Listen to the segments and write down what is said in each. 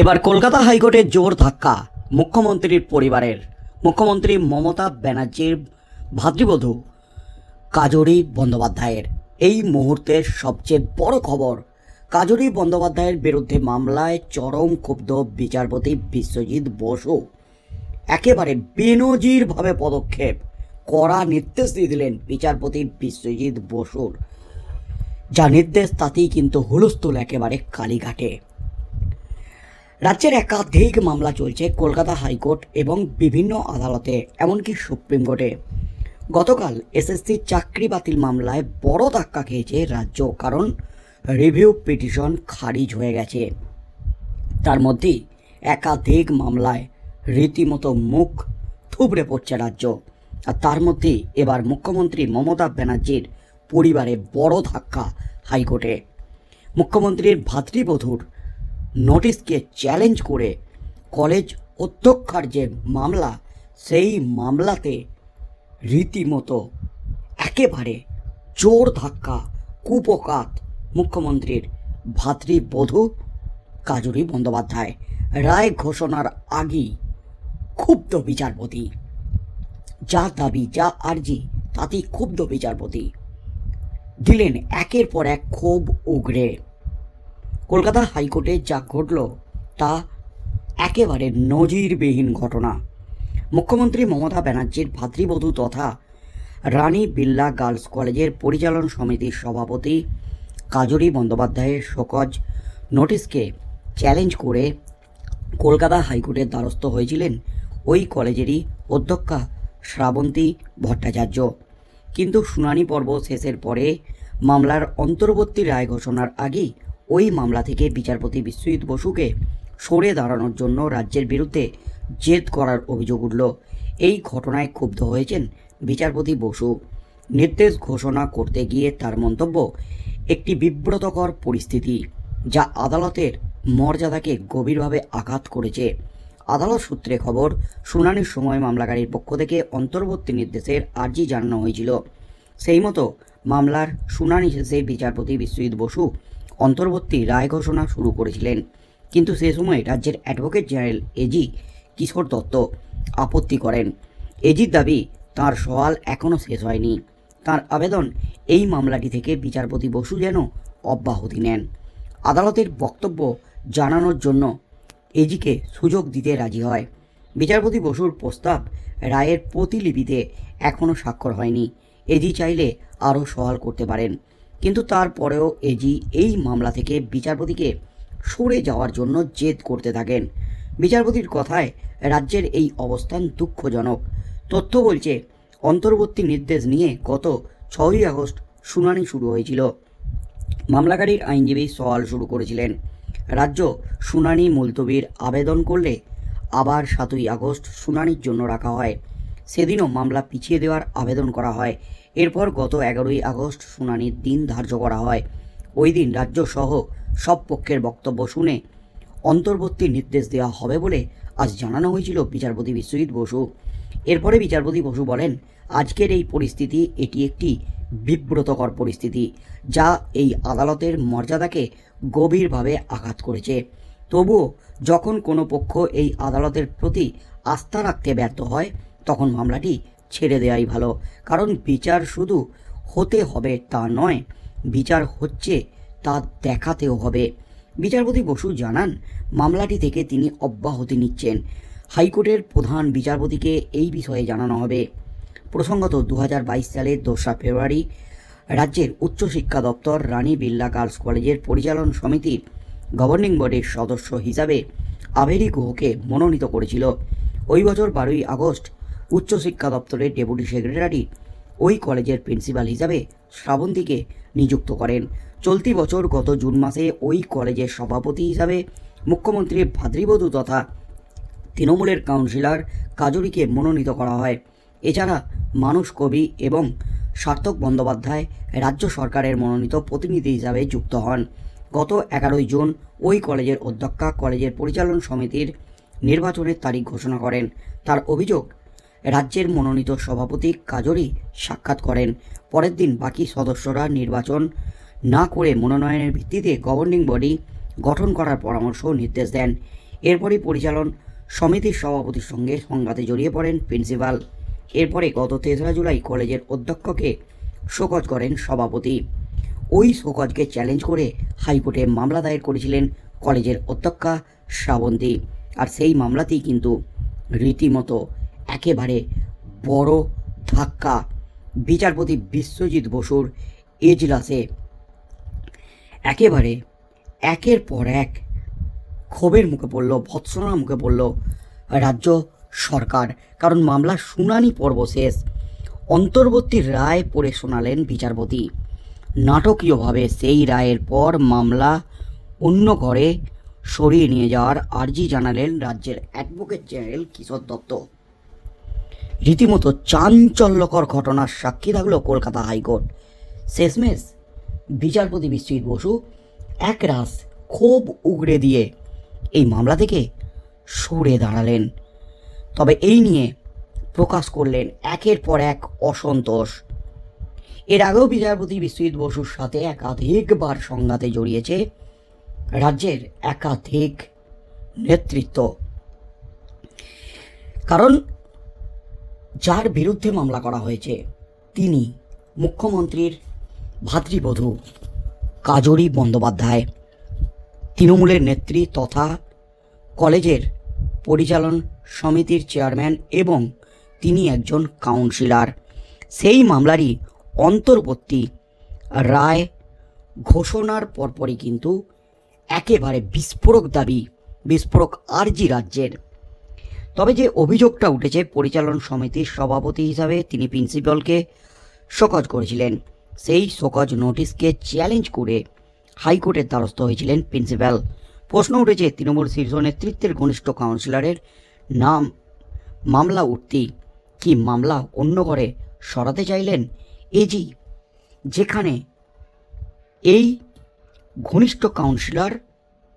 এবার কলকাতা হাইকোর্টে জোর ধাক্কা মুখ্যমন্ত্রীর পরিবারের। মুখ্যমন্ত্রী মমতা ব্যানার্জির ভাতৃবধূ কাজরি বন্দ্যোপাধ্যায়ের। এই মুহূর্তের সবচেয়ে বড় খবর, কাজরি বন্দ্যোপাধ্যায়ের বিরুদ্ধে মামলায় চরম ক্ষুব্ধ বিচারপতি বিশ্বজিৎ বসু। একেবারে বেনজিরভাবে পদক্ষেপ, কড়া নির্দেশ দিয়ে দিলেন বিচারপতি বিশ্বজিৎ বসুর। যা নির্দেশ তাতেই কিন্তু হুলস্থুল একেবারে কালীঘাটে। রাজ্যের একাধিক মামলা চলছে কলকাতা হাইকোর্ট এবং বিভিন্ন আদালতে, এমনকি সুপ্রিম কোর্টে। গতকাল এসএসসি চাকরি বাতিল মামলায় বড় ধাক্কা খেয়েছে রাজ্য, কারণ রিভিউ পিটিশন খারিজ হয়ে গেছে। তার মধ্যেই একাধিক মামলায় রীতিমতো মুখ থুবড়ে পড়ছে রাজ্য। আর তার মধ্যে এবার মুখ্যমন্ত্রী মমতা ব্যানার্জির পরিবারে বড় ধাক্কা হাইকোর্টে। মুখ্যমন্ত্রীর ভাতৃবধূর নোটিশকে চ্যালেঞ্জ করে কলেজ অধ্যক্ষার যে মামলা, সেই মামলাতে রীতিমতো একেবারে জোর ধাক্কা, কুপকাত মুখ্যমন্ত্রীর ভাতৃবধূ কাজুরি বন্দ্যোপাধ্যায়। রায় ঘোষণার আগেই ক্ষুব্ধ বিচারপতি। যা দাবি, যা আর্জি, তাতেই ক্ষুব্ধ বিচারপতি। দিলেন একের পর এক ক্ষোভ উগরে। কলকাতা হাইকোর্টে যা ঘটল তা একেবারে নজিরবিহীন ঘটনা। মুখ্যমন্ত্রী মমতা ব্যানার্জির ভাতৃবধূ তথা রানী বিল্লা গার্লস কলেজের পরিচালন সমিতির সভাপতি কাজরি বন্দ্যোপাধ্যায়ের শোকজ নোটিশকে চ্যালেঞ্জ করে কলকাতা হাইকোর্টের দ্বারস্থ হয়েছিলেন ওই কলেজেরই অধ্যক্ষা শ্রাবন্তী ভট্টাচার্য। কিন্তু শুনানি পর্ব শেষের পরে মামলার অন্তর্বর্তী রায় ঘোষণার আগেই ওই মামলা থেকে বিচারপতি বিশ্বজিৎ বসুকে সরে দাঁড়ানোর জন্য রাজ্যের বিরুদ্ধে জেদ করার অভিযোগ উঠল। এই ঘটনায় ক্ষুব্ধ হয়েছেন বিচারপতি বসু। নির্দেশ ঘোষণা করতে গিয়ে তার মন্তব্য, একটি বিব্রতকর পরিস্থিতি যা আদালতের মর্যাদাকে গভীরভাবে আঘাত করেছে। আদালত সূত্রে খবর শুনানির সময় মামলাকারীর পক্ষ থেকে অন্তর্বর্তী নির্দেশের আর্জি জানানো হয়েছিল। সেই মতো মামলার শুনানি শেষে বিচারপতি বিশ্বজিৎ বসু অন্তর্বর্তী রায় ঘোষণা শুরু করেছিলেন। কিন্তু সে সময় রাজ্যের advocate general AG Kishore Dutta আপত্তি করেন। এজির দাবি তার সওয়াল এখনও শেষ হয়নি। তার আবেদন এই মামলাটি থেকে বিচারপতি বসু যেন অব্যাহতি নেন। আদালতের বক্তব্য জানানোর জন্য এজিকে সুযোগ দিতে রাজি হয়। বিচারপতি বসুর প্রস্তাব রায়ের প্রতিলিপিতে এখনও স্বাক্ষর হয়নি। এজি চাইলে আরও সওয়াল করতে পারেন। কিন্তু তারপরেও এজি এই মামলা থেকে বিচারপতিকে সরে যাওয়ার জন্য জেদ করতে থাকেন। বিচারপতির কথায় রাজ্যের এই অবস্থান দুঃখজনক। তথ্য বলছে, অন্তর্বর্তী নির্দেশ নিয়ে গত ছয়ই আগস্ট শুনানি শুরু হয়েছিল। মামলাকারীর আইনজীবী সওয়াল শুরু করেছিলেন। রাজ্য শুনানি মুলতবির আবেদন করলে আবার সাতই আগস্ট শুনানির জন্য রাখা হয়। সেদিনও মামলা পিছিয়ে দেওয়ার আবেদন করা হয়। এরপর গত এগারোই আগস্ট শুনানির দিন ধার্য করা হয়। ওই দিন রাজ্য সহ সব পক্ষের বক্তব্য শুনে অন্তর্বর্তী নির্দেশ দেওয়া হবে বলে আজ জানানো হয়েছিল বিচারপতি বিশ্বজিৎ বসু। এরপরে বিচারপতি বসু বলেন, আজকের এই পরিস্থিতি এটি একটি বিব্রতকর পরিস্থিতি, যা এই আদালতের মর্যাদাকে গভীরভাবে আঘাত করেছে। তবুও যখন কোনো পক্ষ এই আদালতের প্রতি আস্থা রাখতে ব্যর্থ হয়, তখন মামলাটি ছেড়ে দেওয়াই ভালো। কারণ বিচার শুধু হতে হবে তা নয়, বিচার হচ্ছে তা দেখাতেও হবে। বিচারপতি বসু জানান, মামলাটি থেকে তিনি অব্যাহতি নিচ্ছেন। হাইকোর্টের প্রধান বিচারপতিকে এই বিষয়ে জানানো হবে। প্রসঙ্গত দু হাজার বাইশ সালের দোসরা ফেব্রুয়ারি রাজ্যের উচ্চশিক্ষা দপ্তর রানী বিল্লা গার্লস কলেজের পরিচালন সমিতির গভর্নিং বডির সদস্য হিসাবে আভেরি গুহকে মনোনীত করেছিল। ওই বছর বারোই আগস্ট উচ্চশিক্ষা দপ্তরের ডেপুটি সেক্রেটারি ওই কলেজের প্রিন্সিপাল হিসাবে শ্রাবন্তীকে নিযুক্ত করেন। চলতি বছর গত জুন মাসে ওই কলেজের সভাপতি হিসাবে মুখ্যমন্ত্রী ভাতৃবধূ তথা তৃণমূলের কাউন্সিলর কাজুরিকে মনোনীত করা হয়। এছাড়া মানুষ কবি এবং সার্থক বন্দ্যোপাধ্যায় রাজ্য সরকারের মনোনীত প্রতিনিধি হিসাবে যুক্ত হন। গত এগারোই জুন ওই কলেজের অধ্যক্ষা কলেজের পরিচালন সমিতির নির্বাচনের তারিখ ঘোষণা করেন। তার অভিযোগ রাজ্যের মনোনীত সভাপতি কাজরি সাক্ষাৎ করেন। পরের দিন বাকি সদস্যরা নির্বাচন না করে মনোনয়নের ভিত্তিতে গভর্নিং বডি গঠন করার পরামর্শ নির্দেশ দেন। এরপরই পরিচালন সমিতির সভাপতির সঙ্গে সংঘাতে জড়িয়ে পড়েন প্রিন্সিপাল। এরপরে গত তেসরা জুলাই কলেজের অধ্যক্ষকে শোকজ করেন সভাপতি। ওই শোকজকে চ্যালেঞ্জ করে হাইকোর্টে মামলা দায়ের করেছিলেন কলেজের অধ্যক্ষা শ্রাবন্তী। আর সেই মামলাতেই কিন্তু রীতিমতো একেবারে বড় ধাক্কা। বিচারপতি বিশ্বজিৎ বসুর এজলাসে। একেবারে একের পর এক ক্ষোভের মুখে পড়ল, ভৎসনার মুখে পড়ল রাজ্য সরকার। কারণ মামলার শুনানি পর্ব শেষ। অন্তর্বর্তী রায় পড়ে শোনালেন বিচারপতি। নাটকীয়ভাবে সেই রায়ের পর মামলা অন্য ঘরে সরিয়ে নিয়ে যাওয়ার আর্জি জানালেন রাজ্যের অ্যাডভোকেট জেনারেল কিশোর দত্ত। রীতিমতো চাঞ্চল্যকর ঘটনার সাক্ষী থাকল কলকাতা হাইকোর্ট। শেষমেশ বিচারপতি বিশ্বজিৎ বসু একরাশ ক্ষোভ উগড়ে দিয়ে এই মামলা থেকে সরে দাঁড়ালেন। তবে এই নিয়ে প্রকাশ করলেন একের পর এক অসন্তোষ। এর আগেও বিচারপতি বিশ্বজিৎ বসুর সাথে একাধিকবার সংঘাতে জড়িয়েছে রাজ্যের একাধিক নেতৃত্ব। কারণ যার বিরুদ্ধে মামলা করা হয়েছে, তিনি মুখ্যমন্ত্রীর ভাতৃবধূ কাজরি বন্দ্যোপাধ্যায়। তৃণমূলের নেত্রী তথা কলেজের পরিচালন সমিতির চেয়ারম্যান এবং তিনি একজন কাউন্সিলর। সেই মামলারই অন্তর্বর্তী রায় ঘোষণার পরপরই কিন্তু একেবারে বিস্ফোরক দাবি, বিস্ফোরক আরজি রাজ্যের তবে যে অভিযোগটা উঠেছে, পরিচালন সমিতির সভাপতি হিসাবে তিনি প্রিন্সিপালকে শোকজ করেছিলেন। সেই শোকজ নোটিশকে চ্যালেঞ্জ করে হাইকোর্টের দ্বারস্থ হয়েছিলেন প্রিন্সিপাল। প্রশ্ন উঠেছে, তৃণমূল শীর্ষ নেতৃত্বের ঘনিষ্ঠ কাউন্সিলরের নাম, মামলা উঠতি কি মামলা অন্য ঘরে সরাতে চাইলেন? এজি যেখানে এই ঘনিষ্ঠ কাউন্সিলর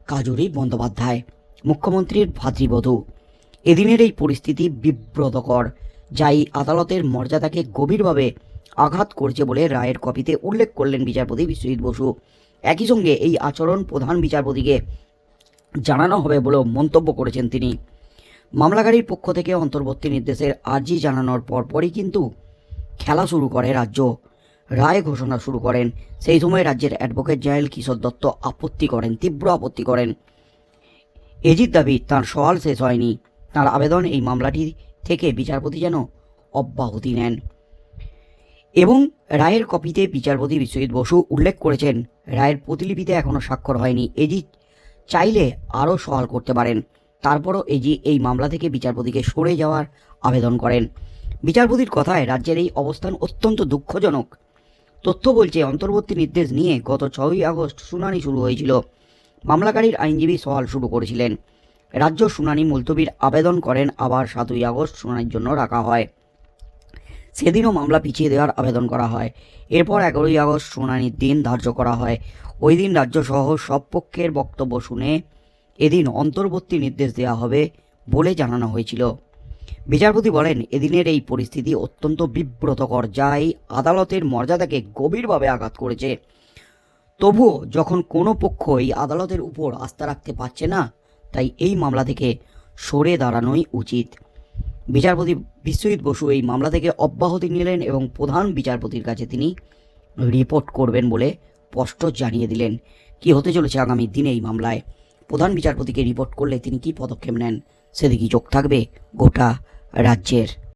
কাজরি বন্দ্যোপাধ্যায়, মুখ্যমন্ত্রীর ভাতৃবধূ। এদিনের এই পরিস্থিতি বিব্রতকর, যাই আদালতের মর্যাদাকে গভীরভাবে আঘাত করছে বলে রায়ের কপিতে উল্লেখ করলেন বিচারপতি বিশ্বজিৎ বসু। একই সঙ্গে এই আচরণ প্রধান বিচারপতিকে জানানো হবে বলেও মন্তব্য করেছেন তিনি। মামলাকারীর পক্ষ থেকে অন্তর্বর্তী নির্দেশের আর্জি জানানোর পরপরই কিন্তু খেলা শুরু করে রাজ্য। রায় ঘোষণা শুরু করেন। সেই সময় রাজ্যের অ্যাডভোকেট জয়েল কিশোর দত্ত আপত্তি করেন, তীব্র আপত্তি করেন। এজির দাবি, তাঁর সওয়াল শেষ হয়নি। তার আবেদন এই মামলাটি থেকে বিচারপতি যেন অব্যাহতি নেন। এবং রায়ের কপিতে বিচারপতি বিশ্বজিৎ বসু উল্লেখ করেছেন, রায়ের প্রতিলিপিতে এখনও স্বাক্ষর হয়নি। এজি চাইলে আরও সওয়াল করতে পারেন। তারপরও এজি এই মামলা থেকে বিচারপতিকে সরে যাওয়ার আবেদন করেন। বিচারপতির কথায় রাজ্যের এই অবস্থান অত্যন্ত দুঃখজনক। তথ্য বলছে, অন্তর্বর্তী নির্দেশ নিয়ে গত ছয়ই আগস্ট শুনানি শুরু হয়েছিল। মামলাকারীর আইনজীবী সওয়াল শুরু করেছিলেন। রাজ্য শুনানি মুলতবির আবেদন করেন আবার সাতই আগস্ট শুনানির জন্য রাখা হয়। সেদিনও মামলা পিছিয়ে দেওয়ার আবেদন করা হয়। এরপর এগারোই আগস্ট শুনানির দিন ধার্য করা হয়। ওই দিন রাজ্যসহ সব পক্ষের বক্তব্য শুনে এদিন অন্তর্বর্তী নির্দেশ দেওয়া হবে বলে জানানো হয়েছিল। বিচারপতি বলেন, এদিনের এই পরিস্থিতি অত্যন্ত বিব্রতকর, যা এই আদালতের মর্যাদাকে গভীরভাবে আঘাত করেছে। তবুও যখন কোনো পক্ষ এই আদালতের উপর আস্থা রাখতে পারছে না তাই এই মামলা থেকে সরে দাঁড়ানোই উচিত। বিচারপতি বিশ্বজিৎ বসু এই মামলা থেকে অব্যাহতি নিলেন এবং প্রধান বিচারপতির কাছে তিনি রিপোর্ট করবেন বলে স্পষ্ট জানিয়ে দিলেন। কি হতে চলেছে আগামী দিনে এই মামলায়? প্রধান বিচারপতিকে রিপোর্ট করলে তিনি কি পদক্ষেপ নেন? সেদিকে চোখ থাকবে গোটা রাজ্যের।